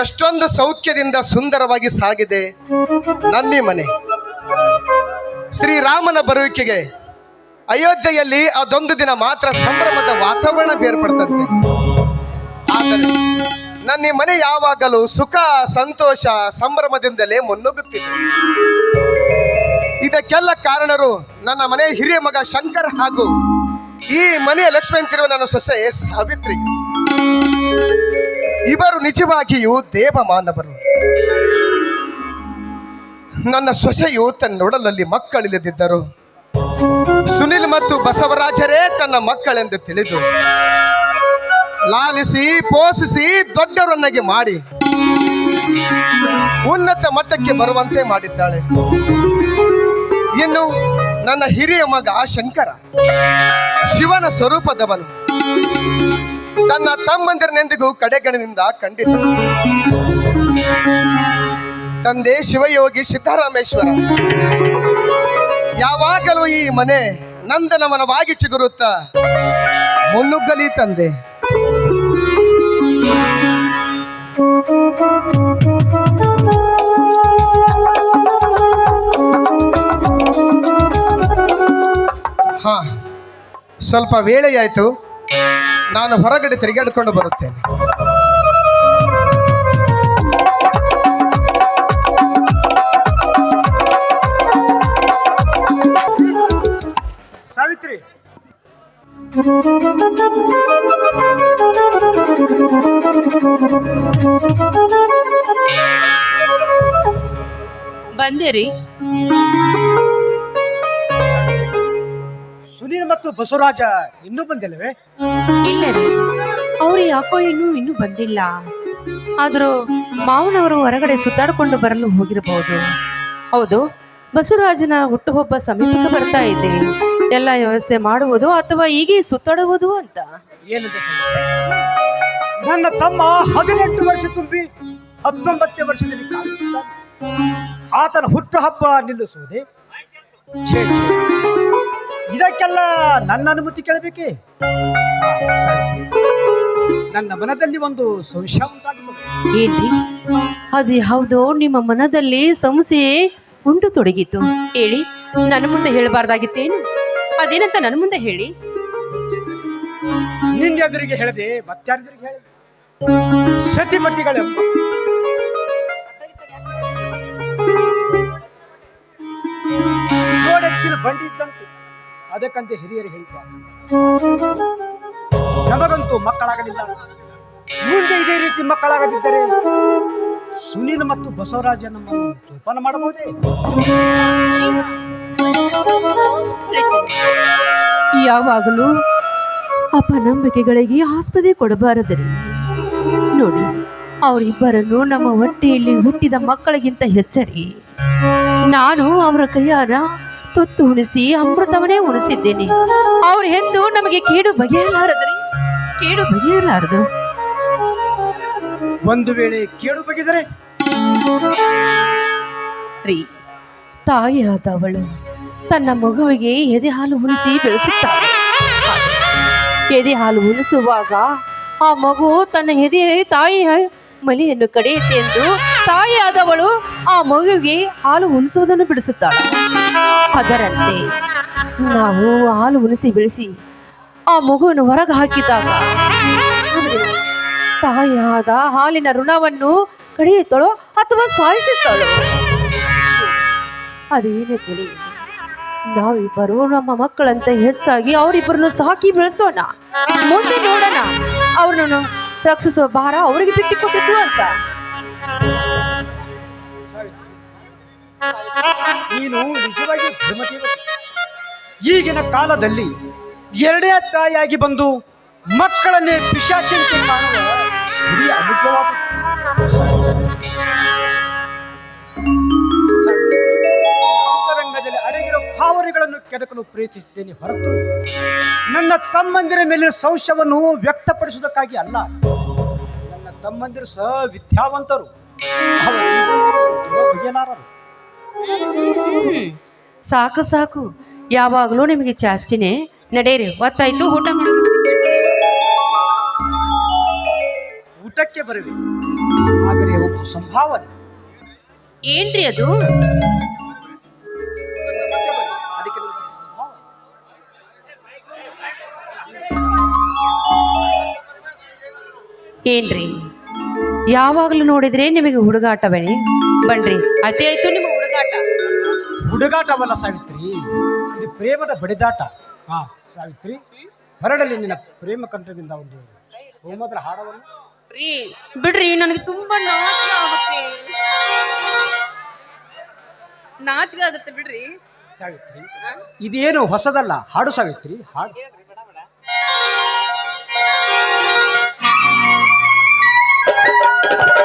ಎಷ್ಟೊಂದು ಸೌಖ್ಯದಿಂದ ಸುಂದರವಾಗಿ ಸಾಗಿದೆ ನನ್ನಿ ಮನೆ. ಶ್ರೀರಾಮನ ಬರುವಿಕೆಗೆ ಅಯೋಧ್ಯೆಯಲ್ಲಿ ಅದೊಂದು ದಿನ ಮಾತ್ರ ಸಂಭ್ರಮದ ವಾತಾವರಣ ಬೇರ್ಪಡ್ತಂತೆ. ಆದರೆ ನನ್ನ ಮನೆ ಯಾವಾಗಲೂ ಸುಖ, ಸಂತೋಷ, ಸಂಭ್ರಮದಿಂದಲೇ ಮುನ್ನುಗ್ಗುತ್ತಿದೆ. ಇದಕ್ಕೆಲ್ಲ ಕಾರಣರು ನನ್ನ ಮನೆಯ ಹಿರಿಯ ಮಗ ಶಂಕರ್ ಹಾಗೂ ಈ ಮನೆಯ ಲಕ್ಷ್ಮೀ ಅಂತಿರುವ ನನ್ನ ಸೊಸೆ ಸಾವಿತ್ರಿ. ಇವರು ನಿಜವಾಗಿಯೂ ದೇವ ಮಾನವರು ನನ್ನ ಸೊಸೆಯು ತನ್ನೊಡಲಲ್ಲಿ ಮಕ್ಕಳಿಲ್ಲದಿದ್ದರು. ಸುನಿಲ್ ಮತ್ತು ಬಸವರಾಜರೇ ತನ್ನ ಮಕ್ಕಳೆಂದು ತಿಳಿದು, ಲಾಲಿಸಿ, ಪೋಷಿಸಿ ದೊಡ್ಡವರನ್ನಾಗಿ ಮಾಡಿ, ಉನ್ನತ ಮಟ್ಟಕ್ಕೆ ಬರುವಂತೆ ಮಾಡಿದ್ದಾಳೆ. ಇನ್ನು ನನ್ನ ಹಿರಿಯ ಮಗ ಶಂಕರ, ಶಿವನ ಸ್ವರೂಪದವನು. ತನ್ನ ತಮ್ಮಂದಿರನೆಂದಿಗೂ ಕಡೆಗಣದಿಂದ ಕಂಡಿದ್ದ ತಂದೆ ಶಿವಯೋಗಿ ಸಿದ್ದರಾಮೇಶ್ವರ, ಯಾವಾಗಲೂ ಈ ಮನೆ ನಂದನವನವಾಗಿ ಚಿಗುರುತ್ತ? ಮುನ್ನುಗ್ಗಲಿ ತಂದೆ. ಹಾ, ಸ್ವಲ್ಪ ವೇಳೆಯಾಯಿತು. ನಾನು ಹೊರಗಡೆ ತಿರುಗಾಡಿಕೊಂಡು ಬರುತ್ತೇನೆ. ಸಾವಿತ್ರಿ. ಬಂದಿರಿ ಮತ್ತು ಬಸವರಾಜ ಇನ್ನೂ ಬಂದಿಲ್ಲವೇ? ಇಲ್ಲ ರೀ ಅವ್ರು ಯಾಕೋ ಇನ್ನೂ ಇನ್ನೂ ಬಂದಿಲ್ಲ. ಆದರೂ ಮಾವನವರು ಹೊರಗಡೆ ಸುತ್ತಾಡಿಕೊಂಡು ಬರಲು ಹೋಗಿರಬಹುದು ಹೌದು ಬಸವರಾಜನ ಹುಟ್ಟುಹಬ್ಬ ಸಮೀಪಕ್ಕೆ ಬರ್ತಾ ಇದೆ. ಎಲ್ಲ ವ್ಯವಸ್ಥೆ ಮಾಡುವುದು ಅಥವಾ ಹೀಗೆ ಸುತ್ತಾಡುವುದು ಅಂತ? ಏನಂತ ಸಂಗತಿ? ನನ್ನ ತಮ್ಮ ಹದಿನೆಂಟು ವರ್ಷ ತುಂಬಿ ಹತ್ತೊಂಬತ್ತನೇ ವರ್ಷದಲ್ಲಿ ಕಾಲಿಟ್ಟಿದ್ದಾನೆ. ಆತನ ಹುಟ್ಟುಹಬ್ಬ ನಿಲ್ಲಿಸುವುದೇ ಛೇ ಛೇ. ಇದಕ್ಕೆಲ್ಲ ನನ್ನ ಅನುಮತಿ ಕೇಳಬೇಕೆ? ನನ್ನ ಮನದಲ್ಲಿ ಒಂದು ಸಂಶಯ ಉಂಟಾಗುತ್ತದೆ ಏನ್ರಿ? ಅದು ಹೌದು ನಿಮ್ಮ ಮನದಲ್ಲಿ ಸಮಸ್ಯೆ ಉಂಟು ತೊಡಗಿತು ಹೇಳಿ ನನ್ನ ಮುಂದೆ ಹೇಳಬಾರ್ದಾಗಿತ್ತೇನು? ಅದೇನಂತ ನನ್ನ ಮುಂದೆ ಹೇಳಿ. ನಿನ್ನ ಎದುರಿಗೆ ಹೇಳದೆ. ಮತ್ತಾರದ್ರಿಗೆ ಹೇಳಿ ಸತಿಮತಿಗಳೆಂಬ ಬಂಡಿದ್ದಂತೆ ಬಂಡಿ ಇದ್ದಂತೆ ಅದಕ್ಕಂತೆ ಹಿರಿಯರು ಹೇಳಿದ್ದಾರೆ. ನಮಗಂತೂ ಮಕ್ಕಳಾಗಲಿಲ್ಲ. ಮುಂದೆ ಇದೇ ರೀತಿ ಮಕ್ಕಳಾಗದಿದ್ದರೆ ಸುನೀಲ್ ಮತ್ತು ಬಸವರಾಜ ಜೋಪಾನ ಮಾಡಬಹುದೇ? ಯಾವಾಗಲೂ ಅಪನಂಬಿಕೆಗಳಿಗೆ ಆಸ್ಪದೆ ಕೊಡಬಾರದರಿ. ನೋಡಿ, ಅವರಿಬ್ಬರನ್ನು ನಮ್ಮ ಹೊಟ್ಟೆಯಲ್ಲಿ ಹುಟ್ಟಿದ ಮಕ್ಕಳಿಗಿಂತ ಹೆಚ್ಚರಿ. ನಾನು ಅವರ ಕೈಯಾರ ತುತ್ತು ಉಣಿಸಿ ಅಮೃತವನ್ನೇ ಉಣಿಸಿದ್ದೇನೆ. ಅವ್ರು ಎಂದು ನಮಗೆ ಕೇಡು ಬಗೆಯಲಾರದ್ರಿ? ಕೇಡು ಬಗೆಯಲಾರದು. ಒಂದು ವೇಳೆ ಕೇಳು ಬಗೆದರೆ? ರೀ ತಾಯಿಯಾದವಳು ತನ್ನ ಮಗುವಿಗೆ ಎದೆ ಹಾಲು ಉಣಿಸಿ ಬೆಳೆಸುತ್ತಾಳೆ ಎದೆ ಹಾಲು ಉಣಿಸುವಾಗ ಆ ಮಗು ತನ್ನ ಎದೆ ತಾಯಿಯ ಮಲಿಯನ್ನು ಕಡೆಯುತ್ತೆ ಎಂದು ತಾಯಿಯಾದವಳು ಆ ಮಗುವಿಗೆ ಹಾಲು ಉಣಿಸುವುದನ್ನು ಬಿಡಿಸುತ್ತಾಳೆ. ಅದರಂತೆ ನಾವು ಹಾಲು ಉಣಿಸಿ ಬೆಳೆಸಿ ಆ ಮಗುವನ್ನು ಹೊರಗೆ ಹಾಕಿದಾಗ ತಾಯಿಯಾದ ಹಾಲಿನ ಋಣವನ್ನು ಕಡಿಯುತ್ತಾಳೋ ಅಥವಾ ಸಾಯಿಸುತ್ತಾಳೋ? ಅದೇನೇ ತಿಳಿ ನಾವಿಬ್ಬರು ನಮ್ಮ ಮಕ್ಕಳಂತ ಹೆಚ್ಚಾಗಿ ಅವರಿಬ್ಬರನ್ನು ಸಾಕಿ ಬೆಳೆಸೋಣ. ಮುಂದೆ ನೋಡೋಣ. ಅವ್ರನ್ನು ರಕ್ಷಿಸುವ ಭಾರ ಅವರಿಗೆ ಬಿಟ್ಟಿಕೊಟ್ಟಿದ್ದು ಅಂತ. ನೀನು ನಿಜವಾಗಿ ಧರ್ಮದೇವ? ಈಗಿನ ಕಾಲದಲ್ಲಿ ಎರಡೇ ತಾಯಿಯಾಗಿ ಬಂದು ಮಕ್ಕಳನ್ನೇ ಪಿಶಾಚಿಂತೆ ಕಾಣುವ ಭಾವನೆಗಳನ್ನು ಕೆದಕಲು ಪ್ರಯತ್ನಿಸಿದ್ದೇನೆ ಹೊರತು ನನ್ನ ತಮ್ಮಂದಿರ ಮೇಲಿನ ಸಂಶಯವನ್ನು ವ್ಯಕ್ತಪಡಿಸುವುದಕ್ಕಾಗಿ ಅಲ್ಲ. ನನ್ನ ತಮ್ಮಂದಿರು ಸಹ ವಿದ್ಯಾವಂತರು ಹ್ಮ್. ಸಾಕು ಸಾಕು. ಯಾವಾಗಲೂ ನಿಮಗೆ ಜಾಸ್ತಿನೇ ನಡೆಯಿರಿ. ಹೊತ್ತಾಯ್ತು ಊಟ ಮಾಡಿ. ಊಟಕ್ಕೆ ಬರುವೆ. ಆದರೆ ಒಂದು ಸಂಭಾವನೆ. ಏನ್ರಿ ಅದು. ಏನ್ರಿ? ಯಾವಾಗಲೂ ನೋಡಿದ್ರೆ ನಿಮಗೆ ಹುಡುಗಾಟವೇನೆ. ಬನ್ರಿ ಅತಿ ಆಯ್ತು ಹುಡುಗಾಟ ಹುಡುಗಾಟವಲ್ಲ ಸಾವಿತ್ರಿ. ಇದು ಪ್ರೇಮದ ಬಡಿದಾಟ. ಹಾ ಸಾವಿತ್ರಿ. ಹೊರಡಲಿ ನಿನ್ನ ಪ್ರೇಮ ಕಂಠದಿಂದ ಒಂದು ಹೋಮದ್ರ ಹಾಡವನ್ನು. ರೀ ಬಿಡ್ರಿ ನನಗೆ ತುಂಬಾ ನಾಚಿಕೆ ಆಗುತ್ತೆ. ನಾಚಿಕೆ ಆಗುತ್ತೆ ಬಿಡ್ರಿ. ಸಾವಿತ್ರಿ ಇದೇನು ಹೊಸದಲ್ಲ. ಹಾಡು ಸಾವಿತ್ರಿ ಹಾಡು. ಆ